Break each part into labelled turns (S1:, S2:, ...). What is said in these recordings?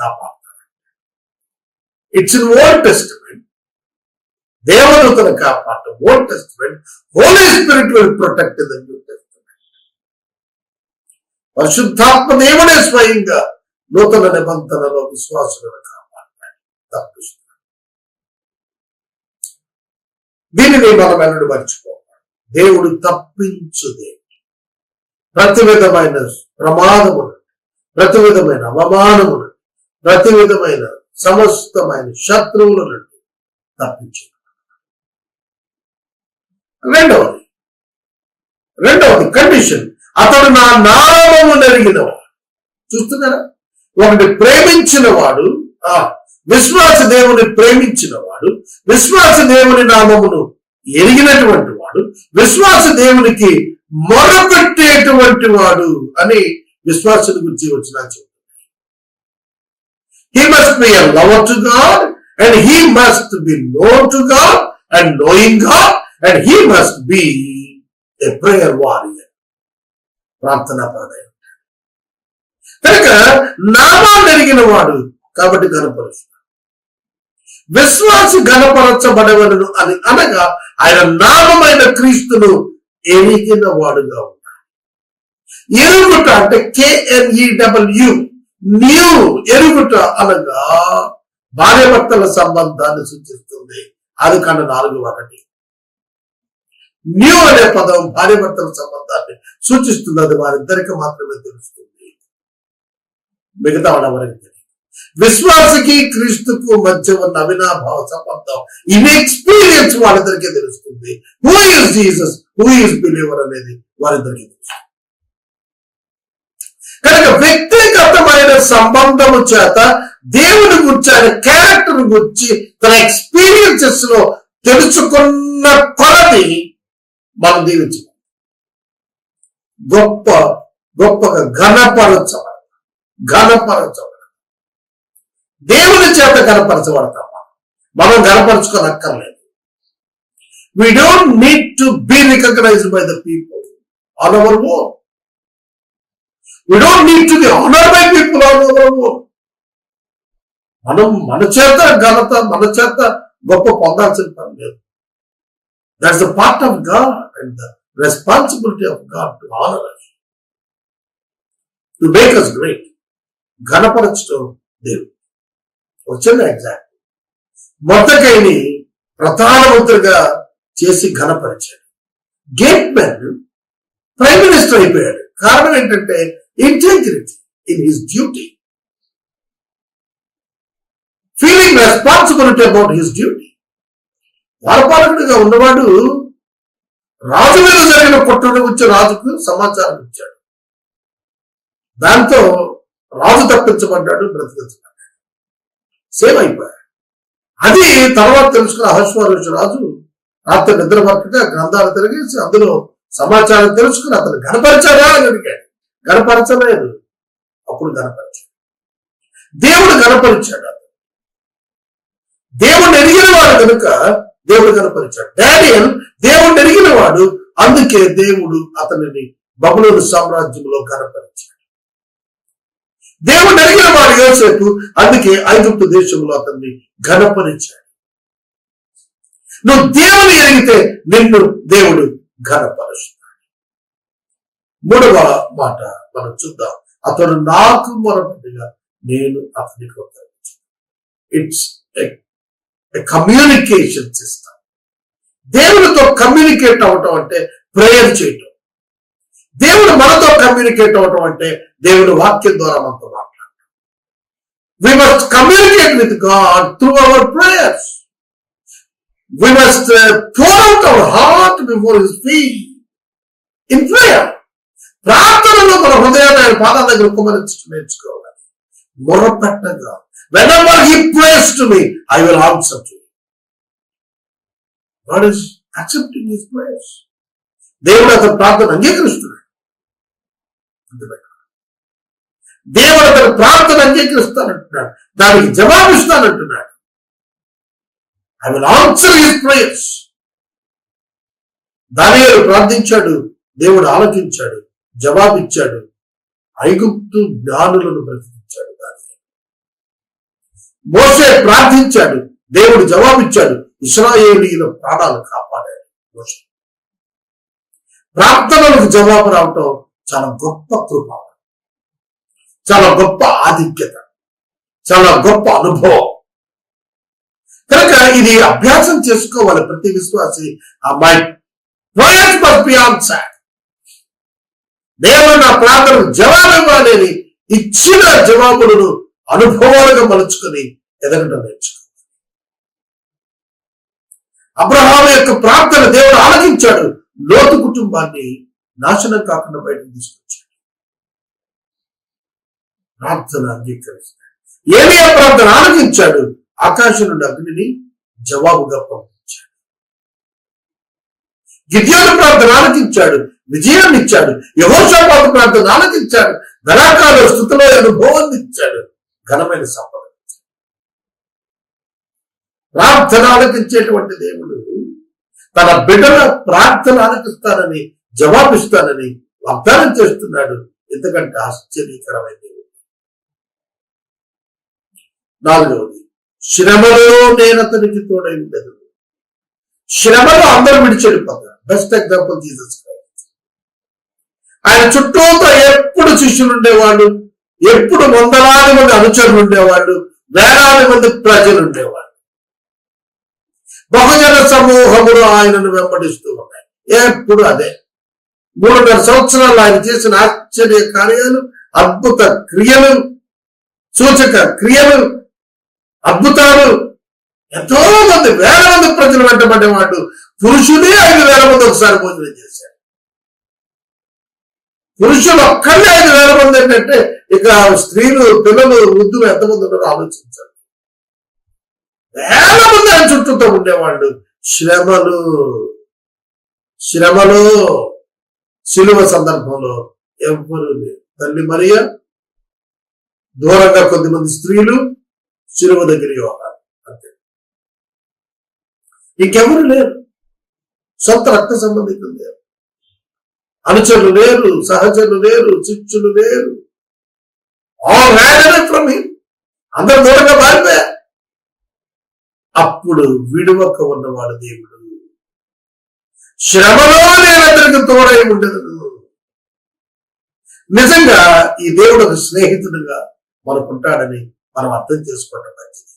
S1: కాపాడతారు. It's in old testament దేవదూతను కాపాడటం old testament holy spirit will protect the new testament పరిశుద్ధాత్మ దేవుడే స్వయంగా నూతన నిబంధనలో విశ్వాసులను కాపాడతాడు. తప్పిస్తాడు దీనిని మనం ఎన్నడూ మర్చిపోవాలి దేవుడు తప్పించు దేవుడు. ప్రతి విధమైన ప్రమాదము ప్రతి విధమైన అవమానమును ప్రతి విధమైన సమస్తమైన శత్రువుల నుండి తప్పించు. రెండవది రెండవది కండిషన్ అతడు నా నామము నెరిగినవాడు. చూస్తున్నారా? ఒకటి ప్రేమించిన వాడు ఆ విశ్వాస దేవుని ప్రేమించిన వాడు విశ్వాస దేవుని నామమును ఎరిగినటువంటి వాడు విశ్వాస దేవునికి మొరపెట్టేటువంటి వాడు అని విశ్వాసుని గురించి వచ్చిన he must be a lover to God and he must be known to God and knowing God and he must be a prayer warrior ప్రార్థనా పరదయం కనుక నామాలు జరిగిన వాడు కాబట్టి కనపరుస్తాడు. విశ్వాసి గణపరచబడవలను అని అనగా ఆయన నామమైన క్రీస్తును ఎరిగిన వాడుగా ఉన్నాడు ఎరుగుట అంటే కేఎన్ఈడబ్ల్యూ న్యూ ఎరుగుట అనగా భార్యభర్తల సంబంధాన్ని సూచిస్తుంది. అది కన్నా నాలుగు ఒకటి. న్యూ అనే పదం భార్యభర్తల సంబంధాన్ని సూచిస్తుంది అది వారిద్దరికి మాత్రమే తెలుస్తుంది. మిగతా వాళ్ళెవరికి తెలియదు. విశ్వాసకి క్రీస్తుకు మధ్య ఉన్న అవినాభావ సంబంధం ఇన్ ఎక్స్పీరియన్స్ వాళ్ళిద్దరికీ తెలుస్తుంది. Who is Jesus who is believer అనేది వారిద్దరికీ తెలుస్తుంది. కనుక వ్యక్తిగతమైన సంబంధము చేత దేవుని గురించి ఆయన క్యారెక్టర్ గురించి తన ఎక్స్పీరియన్సెస్లో తెలుసుకున్న కొలది మనం దీవించాలి గొప్ప గొప్పగా ఘనపరచబడ ఘనపరచబడ దేవుని చేత ఘనపరచబడతాం. మనం ఘనపరచుకోనక్కర్లేదు. We don't need to be recognised by the people all over own we don't need to be honour by people all over మనం మన చేత ఘనత మన చేత గొప్ప పొందాల్సిన పని లేదు. That's the part of God and the responsibility of God to honour us to make us great ఘనపరచడం దేవుడు. వచ్చింది ఎగ్జాక్ట్ మొత్తకైని ప్రధానమంత్రిగా చేసి ఘనపరిచాడు. గేట్ మ్యాన్ ప్రైమ్ మినిస్టర్ అయిపోయాడు. కారణం ఏంటంటే integrity in his duty feeling responsibility about his duty ద్వారపాలకుడిగా ఉన్నవాడు రాజు మీద జరిగిన కుట్రను గురించి రాజుకు సమాచారం ఇచ్చాడు. దాంతో రాజు తప్పించబడ్డాడు బ్రతికించబడ్డాడు. సేవ్ అయిపోయాడు. అది తర్వాత తెలుసుకున్న అహస్వరుషు రాజు రాత్రి నిద్ర పక్కగా గ్రంథాలు తిరిగేసి అందులో సమాచారం తెలుసుకుని అతను గణపరిచాడా అని అడిగాడు. గనపరచలేదు. అప్పుడు గనపరచాడు దేవుడు గనపరిచాడు దేవుడు ఎరిగిన వాడు కనుక దేవుడు కనపరిచాడు డానియల్ దేవుడు ఎరిగిన వాడు అందుకే దేవుడు అతనిని బబులోని సామ్రాజ్యంలో కనపరిచాడు దేవుడు ఎరిగిన వాడు యోసేపు అందుకే ఐగుప్తు దేశంలో అతన్ని ఘనపరిచాడు నువ్వు దేవుని ఎరిగితే నిన్ను దేవుడు ఘనపరుస్తాడు మూడవ మాట మనం చూద్దాం. అతడు నాకు మొరపెట్టుగా నేను అతనికి ఇట్స్ కమ్యూనికేషన్ సిస్టమ్ దేవుడితో కమ్యూనికేట్ అవటం అంటే ప్రేయర్ చేయటం. దేవుడు మనతో కమ్యూనికేట్ అవటం అంటే దేవుడు వాక్యం ద్వారా మనతో మాట్లాడటం. We must communicate with God through our prayers we must pour out our heart before his ప్రార్థనలో మన హృదయాన్ని ఆయన పాదాల దగ్గర కుమరించడం నేర్చుకోవాలి. మొరపెట్టగా whenever he prays to me i will answer to him. God is accepting his దేవుడు అతని ప్రార్థన అంగీకరిస్తున్నాడు. దేవుడు అతని ప్రార్థన అంగీకరిస్తానంటున్నాడు. దానికి జవాబిస్తానంటున్నాడు I will answer his prayers దాని ప్రార్థించాడు. దేవుడు ఆలకించాడు. జవాబిచ్చాడు. ఐగుప్తు జ్ఞానులను బ్రతికించాడు దాని మోసే ప్రార్థించాడు. దేవుడు జవాబిచ్చాడు. ఇస్రాయేలీల ప్రాణాలు కాపాడాడు మోసే ప్రార్థనలకు జవాబు రావటం చాలా గొప్ప కృప. చాలా గొప్ప ఆధిక్యత. చాలా గొప్ప అనుభవం. కనుక ఇది అభ్యాసం చేసుకోవాలి ప్రతి విశ్వాసి. మై ప్రేయర్స్ మస్ట్ బి దేవుడు నా ప్రార్థన జవాబు ఇవ్వాలని ఇచ్చిన జవాబులను అనుభవాలుగా మలుచుకొని ఎదగడం నేర్చుకోవాలి అబ్రహాం యొక్క ప్రార్థన దేవుడు ఆలకించాడు. లోతు కుటుంబాన్ని నాశనం కాకుండా బయటకు తీసుకొచ్చాడు. ప్రార్థన అంగీకరిస్తాడు. ఏమి ప్రార్థన ఆలకించాడు. ఆకాశం నుండి అగ్నిని జవాబుగా పంపించాడు. గిద్యోను ప్రార్థన ఆలకించాడు. విజయం ఇచ్చాడు. యహోషాపాత ప్రార్థన ఆలకించాడు. ధనాకాల స్థుతిలో అనుభవాన్ని ఇచ్చాడు. ఘనమైన సంపద ప్రార్థన ఆలకించేటువంటి దేవుడు తన బిడ్డల ప్రార్థన ఆలకిస్తానని జవాబిస్తానని వాగ్దానం చేస్తున్నాడు. ఎందుకంటే ఆశ్చర్యకరమైన దేవుడు. నాలుగవది శ్రమలో నేను అతనికి తోడై ఉండదు శ్రమలో అందరూ విడిచెడిపోతారు బెస్ట్ ఎగ్జాంపుల్ జీసస్ ఆయన చుట్టూతో ఎప్పుడు శిష్యులు ఉండేవాళ్ళు ఎప్పుడు వందలాది మంది అనుచరులు ఉండేవాళ్ళు వేలాది మంది ప్రజలు ఉండేవాళ్ళు. బహుజన సమూహములు ఆయనను వెంబడిస్తూ ఉన్నాయి. ఎప్పుడు అదే. మూడున్నర సంవత్సరాలు ఆయన చేసిన ఆశ్చర్య కార్యాలు అద్భుత క్రియలు సూచక క్రియలు అద్భుతాలు. ఎంతో మంది వేల మంది ప్రజలు వెంటబడేవాడు పురుషుడే ఐదు వేల మంది ఒకసారి భోజనం చేశారు పురుషులు ఒక్కళ్ళే ఐదు వేల మంది ఏంటంటే ఇక స్త్రీలు పిల్లలు వృద్ధులు ఎంతమంది ఉన్నారో ఆలోచించారు వేల మంది ఆయన చుట్టూతో ఉండేవాళ్ళు. శ్రమలు. శ్రమలు శిలువ సందర్భంలో ఎవరు లేరు. తల్లి మరియ దూరంగా కొద్దిమంది స్త్రీలు శిలువ దగ్గర యోగాలు అంతే. ఇంకెవరు లేరు. సొంత రక్త సంబంధితులు లేరు. అనుచరులు లేరు సహచరులు లేరు చిచ్చులు లేరు ఆల్ ఫ్రమ్ హిమ్ అందరు దూరంగా మారిపోయా. అప్పుడు విడువక ఉన్నవాడు దేవుడు. శ్రమలో నేనందరికి తోడై ఉండదు నిజంగా ఈ దేవుడు ఒక స్నేహితుడుగా మనకుంటాడని మనం అర్థం చేసుకోవడం మంచిది.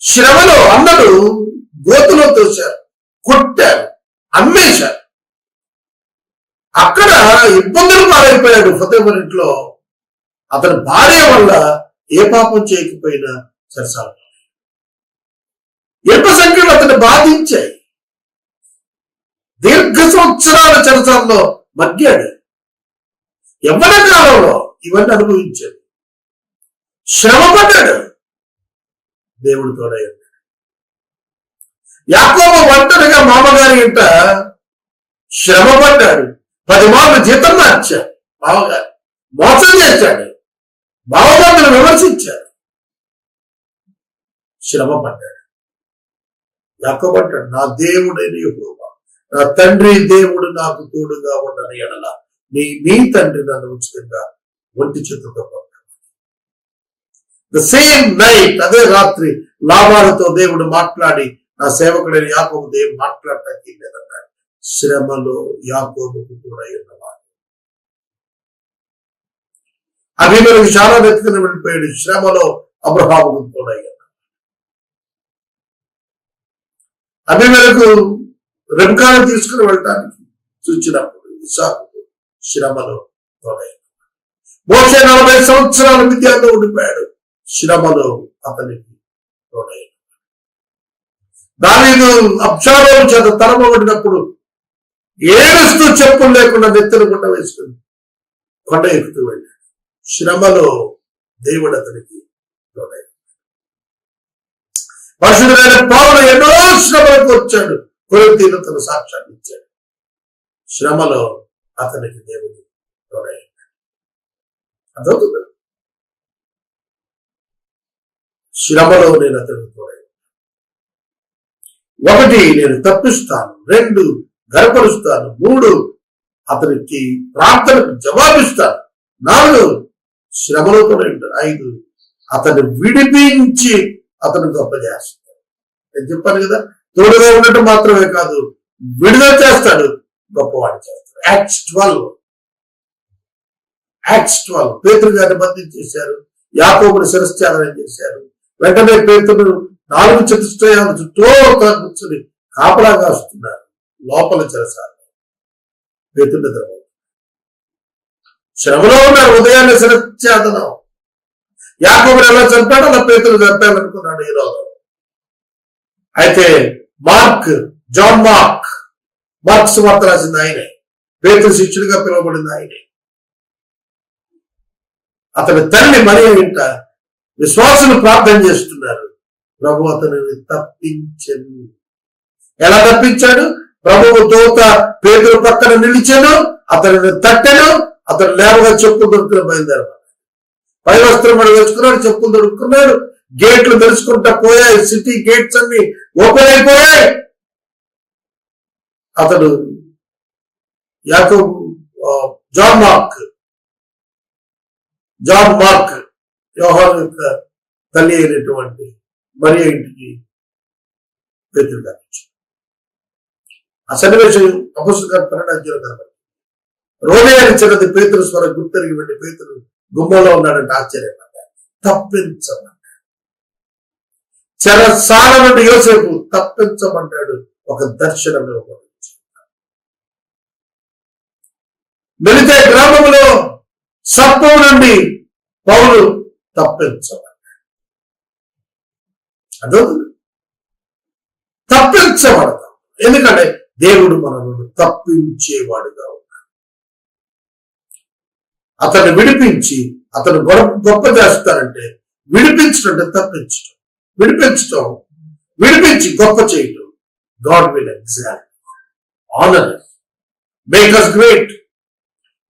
S1: శ్రమలో అందరూ గోతులో తోశారు కొట్టారు అమ్మేశారు. అక్కడ ఇబ్బందులు పాలైపోయాడు ఫతేపూర్ ఇంట్లో అతని భార్య వల్ల ఏ పాపం చేయకపోయినా సరసాలు ఇనుప సంఖ్యలు అతన్ని బాధించాయి. దీర్ఘ సంవత్సరాల చరసాల్లో మగ్గాడు. యవ్వన కాలంలో ఇవన్నీ అనుభవించాడు. శ్రమ పడ్డాడు దేవుడు తోడయ్యాడు యాకోబ ఒంటరిగా మామగారి ఇంట శ్రమపడ్డాడు. పది మార్లు జీతం మార్చారు. బావగారు. మోసం చేశాడు. బావగారిని విమర్శించాడు శ్రమ పడ్డాడు యాకోబు నా దేవుడైన యెహోవా. నా తండ్రి దేవుడు నాకు తోడుగా ఉండని ఎడల నీ నీ తండ్రి నన్ను ఉచితంగా ఒంటి చేతులతో ద సేమ్ నైట్ అదే రాత్రి లాభాలతో దేవుడు మాట్లాడి నా సేవకుడైన యాకోబు దేవుడు మాట్లాడటానికి లేదన్నాడు శ్రమలో యాకోబుకు కూడా ఉన్నవాడు. అభిమలకు చాలా వెతుకుని వెళ్ళిపోయాడు. శ్రమలో అబ్రహాముకు కూడా అభిమలకు రెబకాలను తీసుకుని వెళ్ళటానికి చూచినప్పుడు ఇసాకు శ్రమలో తోడైంది మోసే నలభై సంవత్సరాల విద్యార్థి ఉండిపోయాడు. శ్రమలో అతనికి తోడైంది దాని అబ్షాలోం చేత తరమబడినప్పుడు ఏడుస్తూ చెప్పులు లేకుండా నెత్తలు గుండ వేసుకుని కొండ ఎక్కుతూ వెళ్ళాడు. శ్రమలో దేవుడు అతనికి తోడైంది పశువులైన పావులు ఎన్నో శ్రమలకు వచ్చాడు. కొరతీలు తన సాక్ష్యాన్ని ఇచ్చాడు. శ్రమలో అతనికి దేవుడు తోడయ్యాడు అర్థవుతుంది శ్రమలో నేను అతనికి తోడయ్యాను ఒకటి నేను తప్పిస్తాను. రెండు గర్పరుస్తాను మూడు అతనికి ప్రార్థనకు జవాబిస్తాను. నాలుగు శ్రమలో కూడా ఉంటాడు. ఐదు అతను విడిపించి అతను గొప్ప చేస్తాడు. నేను చెప్పాను కదా తోడుగా ఉండటం మాత్రమే కాదు విడుదల చేస్తాడు గొప్పవాడు చేస్తాడు. యాక్స్ ట్వెల్వ్ యాక్స్ ట్వెల్వ్ పేతురు గారిని బంధించేశారు యాకోబుని శిరశ్చాదనం చేశారు. వెంటనే పేతుడు నాలుగు చతుష్టయాల చుట్టూ కూర్చుని కాపలా కాస్తున్నారు లోపల చెరసాలి పేతుడు నిద్రపోతాడు శ్రమలో ఉన్న ఉదయాన్నే శిరశ్చాదనం యాకోబుని ఎలా చంపాడు అలా పేతులు చంపాలనుకున్నాడు ఈ రోజు. అయితే మార్క్ జాన్ మార్క్ మార్క్స్ వార్త రాసింది ఆయనే. పేతులు శిష్యుడిగా పిలువబడింది ఆయనే. అతని తల్లి మరి ఇంట విశ్వాసులు ప్రార్థన చేస్తున్నారు. ప్రభు అతనిని తప్పించను ఎలా తప్పించాడు? ప్రభువు దూత పేదల పక్కన నిలిచాను అతనిని తట్టాను అతను లేవగా చెప్పులు దొరుకుతున్న బయలుదేరమన్నాడు పై తెచ్చుకున్నాడు వేసుకున్నాడు చెప్పులు దొరుకుతున్నాడు. గేట్లు తెలుసుకుంటా పోయాయి సిటీ గేట్స్ అన్ని ఓపెన్ అయిపోయాయి. అతడు యాకో జాన్ మార్క్ జాన్ మార్క్ వ్యవహారం యొక్క తల్లి అయినటువంటి మరి ఇంటికి పేతులు ఆ సన్నివేశం అపస్సు గారు పన్నెండు కనబడి రోదే పేతులు స్వర గుర్తెరిగి వెళ్ళి పేతులు గుమ్మలో ఉన్నాడంటే ఆశ్చర్యపడ్డాడు. తప్పించమన్నాడు చెరసాల నుండి యోసేపు తప్పించమన్నాడు ఒక దర్శనంలో ఇవ్వబడింది గ్రామంలో సర్పం నుండి పౌలు తప్పించమన్నాడు అర్థమవుతుంది? తప్పించబడతాం ఎందుకంటే దేవుడు మనల్ని తప్పించేవాడుగా ఉన్నాడు. అతన్ని విడిపించి అతను గొప్ప గొప్ప చేస్తారంటే విడిపించడం అంటే తప్పించడం విడిపించడం విడిపించి గొప్ప చేయటం. God will exact honour make us great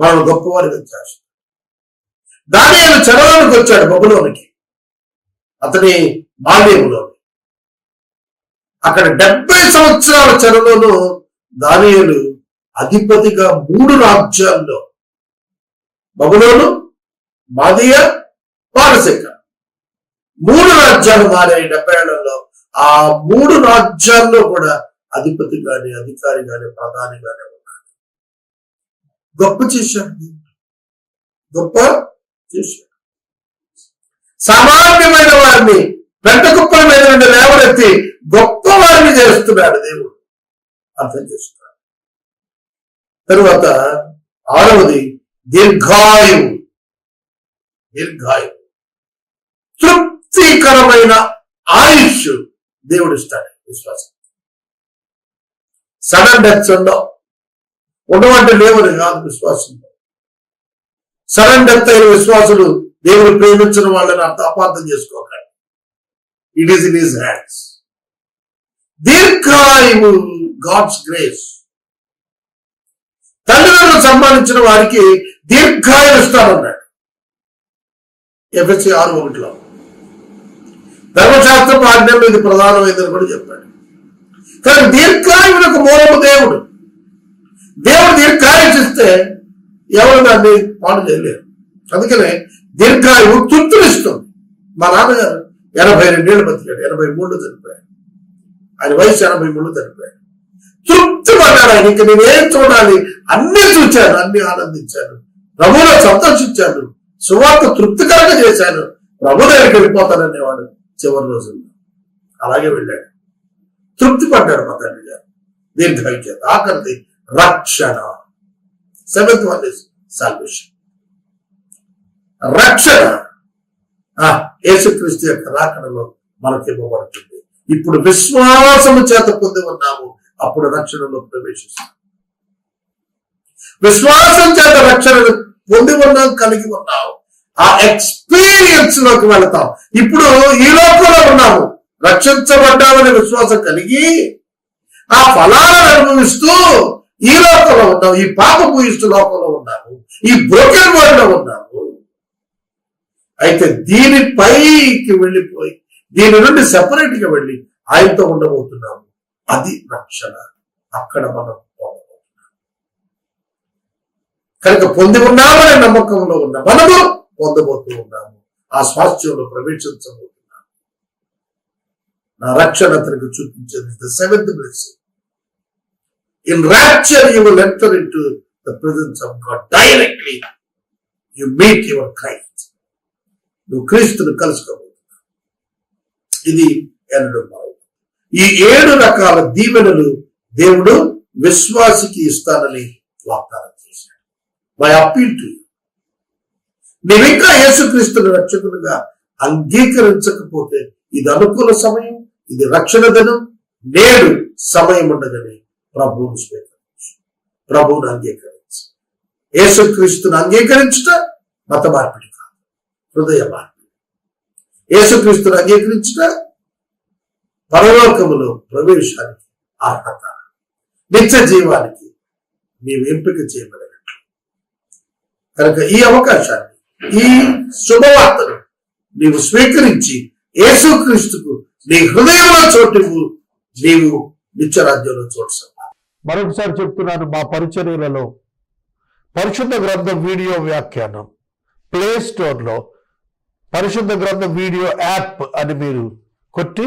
S1: మనం గొప్పవారిగా చేస్తాం దాని చదవడానికి వచ్చాడు బబులోనికి. అతని బాల్యంలో అక్కడ డెబ్బై సంవత్సరాల చెరలోనూ దానియలు అధిపతిగా మూడు రాజ్యాల్లో. బబులోను మాదియ పారసిక. మూడు రాజ్యాలు మారాయి డెబ్బై ఏళ్ళలో ఆ మూడు రాజ్యాల్లో కూడా అధిపతి గాని అధికారి గాని ప్రధాని గాని ఉన్నాడు గొప్ప చేశాడు గొప్ప చేశాడు సామాన్యమైన వారిని పెద్ద గొప్ప మీద లేవనెత్తి గొప్ప వారిని చేస్తున్నాడు దేవుడు. అర్థం చేస్తున్నాడు తరువాత ఆరవది దీర్ఘాయు దీర్ఘాయు తృప్తికరమైన ఆయుష్ దేవుడు ఇస్తాడు విశ్వాసం. సడన్ డెత్స్ ఉండవు. ఉండవంటే లేవని కాదు విశ్వాసంలో సడన్ డెత్ అయిన విశ్వాసులు దేవుడు ప్రేమించిన వాళ్ళని అంత అపార్థం చేసుకోకండి. It is in his hands దీర్ఘాయువు గాడ్స్ గ్రేస్ తల్లిదండ్రులు సంపాదించిన వారికి దీర్ఘాయులు ఇస్తానన్నాడు ఎఫ్ఎస్సి ఆరు ఒకటిలో. ధర్మశాస్త్రం ఆజ్ఞలో ఇది ప్రధానమైందని కూడా చెప్పాడు. కానీ దీర్ఘాయువులకు మూలము దేవుడు. దేవుడు దీర్ఘాయుషిస్తే ఎవరు దాన్ని పాడు చేయలేరు. అందుకనే దీర్ఘాయువు తృప్తినిస్తుంది. మా నాన్నగారు ఎనభై రెండేళ్ళు బతికాడు ఎనభై మూడు చనిపోయాడు. ఆయన వయసు ఎనభై మూడు చనిపోయాడు. తృప్తి పడ్డాడు ఆయన. ఇంకా నేనేం చూడాలి? అన్ని చూచాను అన్ని ఆనందించాను ప్రభువులో సంతోషించాను సువార్త తృప్తికరంగా చేశాను ప్రభు దగ్గరికి వెళ్ళిపోతాననేవాడు చివరి రోజుల్లో. అలాగే వెళ్ళాడు. తృప్తి పడ్డాడు మా తండ్రి గారు. దీర్ఘాయు చేత ఆఖరిది రక్షణ. సెవెంత్ వన్ ఇస్ సాల్వేషన్ రక్షణ. ఆ యేసుక్రీస్తు యొక్క రాకడలో మనకి ఇవ్వబడుతుంది. ఇప్పుడు విశ్వాసము చేత పొంది ఉన్నాము. అప్పుడు రక్షణలో ప్రవేశిస్తాం విశ్వాసం చేత రక్షణను పొంది ఉన్నాం కలిగి ఉన్నాం ఆ ఎక్స్పీరియన్స్లోకి వెళతాం ఇప్పుడు ఈ లోకంలో ఉన్నాము రక్షించబడ్డామనే విశ్వాసం కలిగి ఆ ఫలాలను అనుభవిస్తూ ఈ లోకంలో ఉన్నాము ఈ పాప పూయిస్తూ లోకంలో ఉన్నాము ఈ బ్రోకెన్ వరల్డ్లో ఉన్నాము అయితే దీని పైకి వెళ్ళిపోయి దీని నుండి సెపరేట్గా వెళ్ళి ఆయనతో ఉండబోతున్నాము అది రక్షణ. అక్కడ మనం పొందబోతున్నాం కనుక పొంది ఉన్నామనే నమ్మకంలో ఉన్న మనము పొందబోతూ ఉన్నాము. ఆ స్వాస్థ్యంలో ప్రవేశించబోతున్నాను నా రక్షణ అతనికి చూపించేది the seventh blessing in rapture you will enter into the presence of God directly you meet your Christ నువ్వు క్రీస్తుని కలుసుకోబోతున్నావు. ఇది ఎన్నడూ ఈ ఏడు రకాల దీవెనలు దేవుడు విశ్వాసికి ఇస్తానని వాగ్దానం చేశాడు. మై అప్పీల్ టు నీవింకా యేసుక్రీస్తుని రక్షకులుగా అంగీకరించకపోతే ఇది అనుకూల సమయం ఇది రక్షణ దినం నేడు సమయం ఉండదని ప్రభువును స్వీకరించు. ప్రభువును అంగీకరించు. యేసుక్రీస్తుని అంగీకరించుట మత మార్పిడి కాదు హృదయ మార్పిడి. యేసుక్రీస్తుని అంగీకరించుట పరలోకములో ప్రవేశానికి అర్హత. నిత్య జీవానికి నీవు ఎంపిక చేయబడినట్లు. కనుక ఈ అవకాశాన్ని ఈ శుభవార్తను నీవు స్వీకరించి యేసుక్రీస్తుకు నీ హృదయంలో చోటు నీవు నిత్యరాజ్యంలో చోటు
S2: మరొకసారి చెప్తున్నాను మా పరిచర్యలలో పరిశుద్ధ గ్రంథం వీడియో వ్యాఖ్యానం ప్లే స్టోర్లో పరిశుద్ధ గ్రంథం వీడియో యాప్ అని మీరు కొట్టి